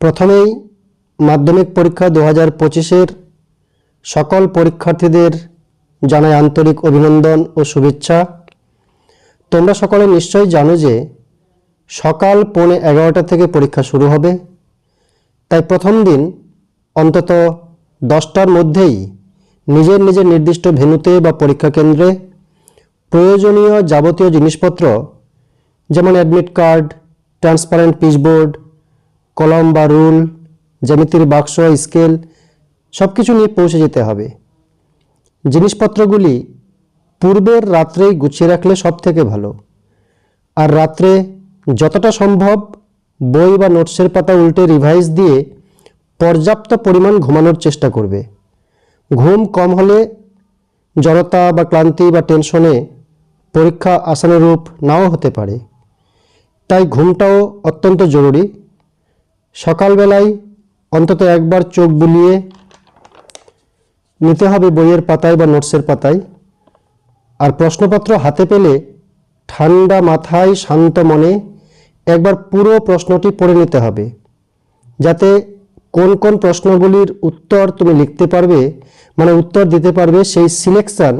প্রথমেই মাধ্যমিক পরীক্ষা দু হাজার পঁচিশের সকল পরীক্ষার্থীদের জানাই আন্তরিক অভিনন্দন ও শুভেচ্ছা। তোমরা সকলে নিশ্চয়ই জানো যে সকাল পৌনে এগারোটা থেকে পরীক্ষা শুরু হবে। তাই প্রথম দিন অন্তত দশটার মধ্যেই নিজের নিজের নির্দিষ্ট ভেন্যুতে বা পরীক্ষা কেন্দ্রে প্রয়োজনীয় যাবতীয় জিনিসপত্র, যেমন অ্যাডমিট কার্ড ট্রান্সপারেন্ট পিচবোর্ড কলম বা রুল, জ্যামিতির বাক্স, স্কেল সব কিছু নিয়ে পৌঁছে যেতে হবে। জিনিসপত্রগুলি পূর্বের রাত্রেই গুছিয়ে রাখলে সব থেকে ভালো। আর রাত্রে যতটা সম্ভব বই বা নোটসের পাতা উল্টে রিভাইজ দিয়ে পর্যাপ্ত পরিমাণ ঘুমানোর চেষ্টা করবে। ঘুম কম হলে জড়তা বা ক্লান্তি বা টেনশনে পরীক্ষা আসানুরূপ নাও হতে পারে। তাই ঘুমটাও অত্যন্ত জরুরি। সকালবেলায় অন্তত একবার চোখ বুলিয়ে নিতে হবে বইয়ের পাতায় বা নোটসের পাতায়। আর প্রশ্নপত্র হাতে পেলে ঠান্ডা মাথায় শান্ত মনে একবার পুরো প্রশ্নটি পড়ে নিতে হবে। যাতে কোন কোন প্রশ্নগুলির উত্তর তুমি লিখতে পারবে মানে উত্তর দিতে পারবে সেই সিলেকশন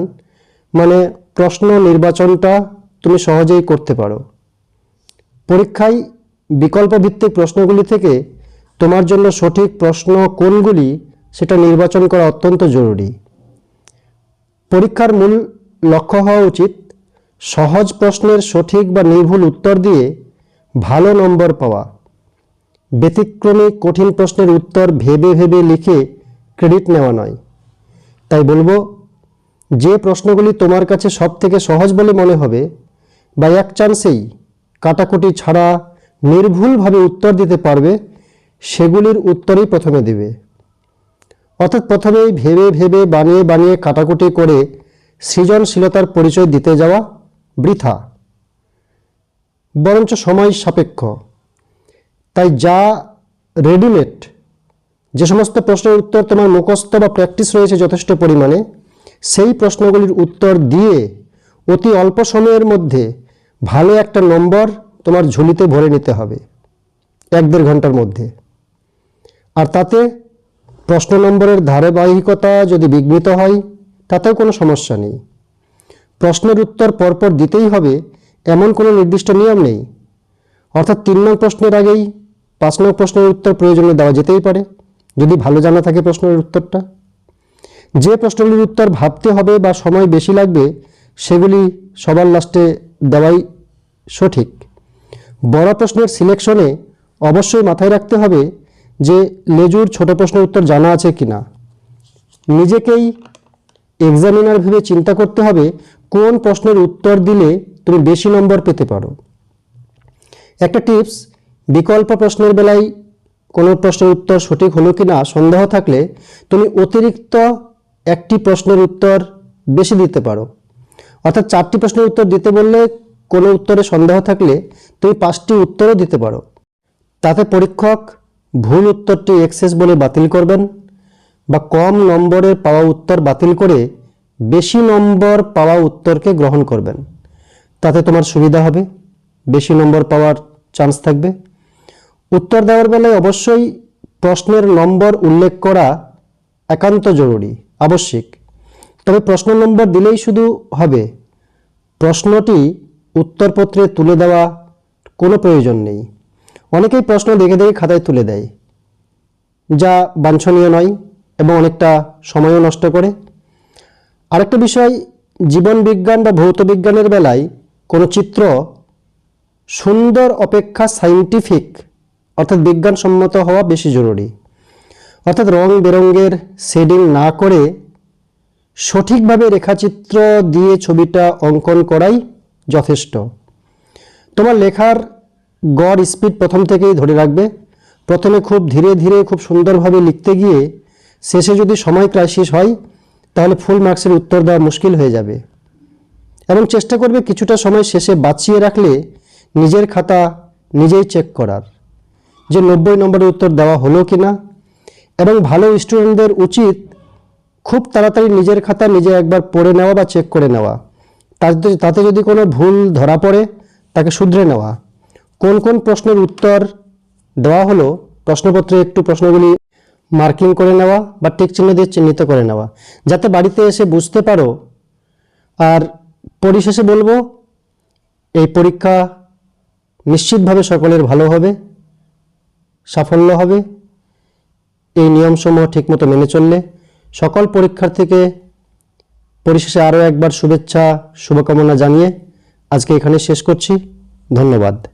মানে প্রশ্ন নির্বাচনটা তুমি সহজেই করতে পারো। পরীক্ষায় বিকল্প ভিত্তিক প্রশ্নগুলি থেকে তোমার জন্য সঠিক প্রশ্ন কোনগুলি সেটা নির্বাচন করা অত্যন্ত জরুরি। পরীক্ষার মূল লক্ষ্য হওয়া উচিত সহজ প্রশ্নের সঠিক বা নির্ভুল উত্তর দিয়ে ভালো নম্বর পাওয়া। ব্যতিক্রমী কঠিন প্রশ্নের উত্তর ভেবে ভেবে লিখে ক্রেডিট নেওয়া নয়। তাই বলব, যে প্রশ্নগুলি তোমার কাছে সব থেকে সহজ বলে মনে হবে, বা এক চান্সেই কাটাকুটি ছাড়া নির্ভুলভাবে উত্তর দিতে পারবে, সেগুলির উত্তরই প্রথমে দেবে। অর্থাৎ প্রথমেই ভেবে ভেবে বানিয়ে বানিয়ে কাটাকুটি করে সৃজনশীলতার পরিচয় দিতে যাওয়া বৃথা। বরঞ্চ সময় সাপেক্ষ। তাই যা রেডিমেড, যে সমস্ত প্রশ্নের উত্তর তোমার মুখস্থ বা প্র্যাকটিস রয়েছে যথেষ্ট পরিমাণে, সেই প্রশ্নগুলির উত্তর দিয়ে অতি অল্প সময়ের মধ্যে ভালো একটা নম্বর তোমার ঝুলিতে ভরে নিতে হবে, এক দেড় ঘণ্টার মধ্যে। আর তাতে প্রশ্ন নম্বরের ধারাবাহিকতা যদি বিঘ্নিত হয়, তাতেও কোনো সমস্যা নেই। প্রশ্নের উত্তর পরপর দিতেই হবে, এমন কোনো নির্দিষ্ট নিয়ম নেই। অর্থাৎ তিন নং প্রশ্নের আগেই পাঁচ নং প্রশ্নের উত্তর প্রয়োজনে দেওয়া যেতেই পারে, যদি ভালো জানা থাকে প্রশ্নের উত্তরটা। যে প্রশ্নগুলির উত্তর ভাবতে হবে বা সময় বেশি লাগবে, সেগুলি সবার লাস্টে দেওয়াই সঠিক। বড় প্রশ্নের সিলেকশনে অবশ্যই মাথায় রাখতে হবে যে লেজুর ছোট প্রশ্নের উত্তর জানা আছে কি না নিজেকেই এক্সামিনার ভেবে চিন্তা করতে হবে কোন প্রশ্নের উত্তর দিলে তুমি বেশি নম্বর পেতে পারো। একটা টিপস, বিকল্প প্রশ্নের বেলায় কোনো প্রশ্নের উত্তর সঠিক হলো কি না সন্দেহ থাকলে তুমি অতিরিক্ত একটি প্রশ্নের উত্তর বেশি দিতে পারো। অর্থাৎ চারটি প্রশ্নের উত্তর দিতে বললে কোনো উত্তরে সন্দেহ থাকলে তুমি পাঁচটি উত্তরও দিতে পারো। তাতে পরীক্ষক ভুল উত্তরটি এক্সেস বলে বাতিল করবেন বা কম নম্বরের পাওয়া উত্তর বাতিল করে বেশি নম্বর পাওয়া উত্তরকে গ্রহণ করবেন। তাতে তোমার সুবিধা হবে, বেশি নম্বর পাওয়ার চান্স থাকবে। উত্তর দেওয়ার বেলায় অবশ্যই প্রশ্নের নম্বর উল্লেখ করা একান্ত জরুরি, আবশ্যিক। তবে প্রশ্ন নম্বর দিলেই শুধু হবে। প্রশ্নটি উত্তরপত্রে তুলে দেওয়া কোনো প্রয়োজন নেই। অনেকেই প্রশ্ন দেখে দেখে খাতায় তুলে দেয়, যা বাঞ্ছনীয় নয় এবং অনেকটা সময়ও নষ্ট করে। আরেকটা বিষয়, জীবন বিজ্ঞান বা ভৌত বিজ্ঞানের বেলায় কোনো চিত্র সুন্দর অপেক্ষা সাইন্টিফিক, অর্থাৎ বিজ্ঞানসম্মত হওয়া বেশি জরুরি। অর্থাৎ রং বেরঙের শেডিং না করে সঠিকভাবে রেখাচিত্র দিয়ে ছবিটা অঙ্কন করাই যথেষ্ট। তোমার লেখার গড় স্পিড প্রথম থেকেই ধরে রাখবে। প্রথমে খুব ধীরে ধীরে খুব সুন্দরভাবে লিখতে গিয়ে শেষে যদি সময় ক্রাইসিস হয়, তাহলে ফুল মার্কসের উত্তর দেওয়া মুশকিল হয়ে যাবে। এবং চেষ্টা করবে কিছুটা সময় শেষে বাঁচিয়ে রাখলে নিজের খাতা নিজেই চেক করার যে নব্বই নম্বরের উত্তর দেওয়া হলো কি না এবং ভালো স্টুডেন্টদের উচিত খুব তাড়াতাড়ি নিজের খাতা নিজে একবার পড়ে নেওয়া বা চেক করে নেওয়া। তাতে যদি কোনো ভুল ধরা পড়ে, তাকে শুধরে নেওয়া। কোন কোন প্রশ্নের উত্তর দেওয়া হলো, প্রশ্নপত্রে একটু প্রশ্নগুলি মার্কিং করে নেওয়া বা টিক চিহ্ন দিয়ে চিহ্নিত করে নেওয়া। যাতে বাড়িতে এসে বুঝতে পারো। আর পরিশেষে বলব, এই পরীক্ষা নিশ্চিতভাবে সকলের ভালো হবে, সাফল্য হবে। এই নিয়মসমূহ ঠিকমতো মেনে চললে সকল পরীক্ষার্থীকে পরিশেষে আরও একবার শুভেচ্ছা শুভকামনা জানিয়ে আজকে এখানে শেষ করছি। ধন্যবাদ।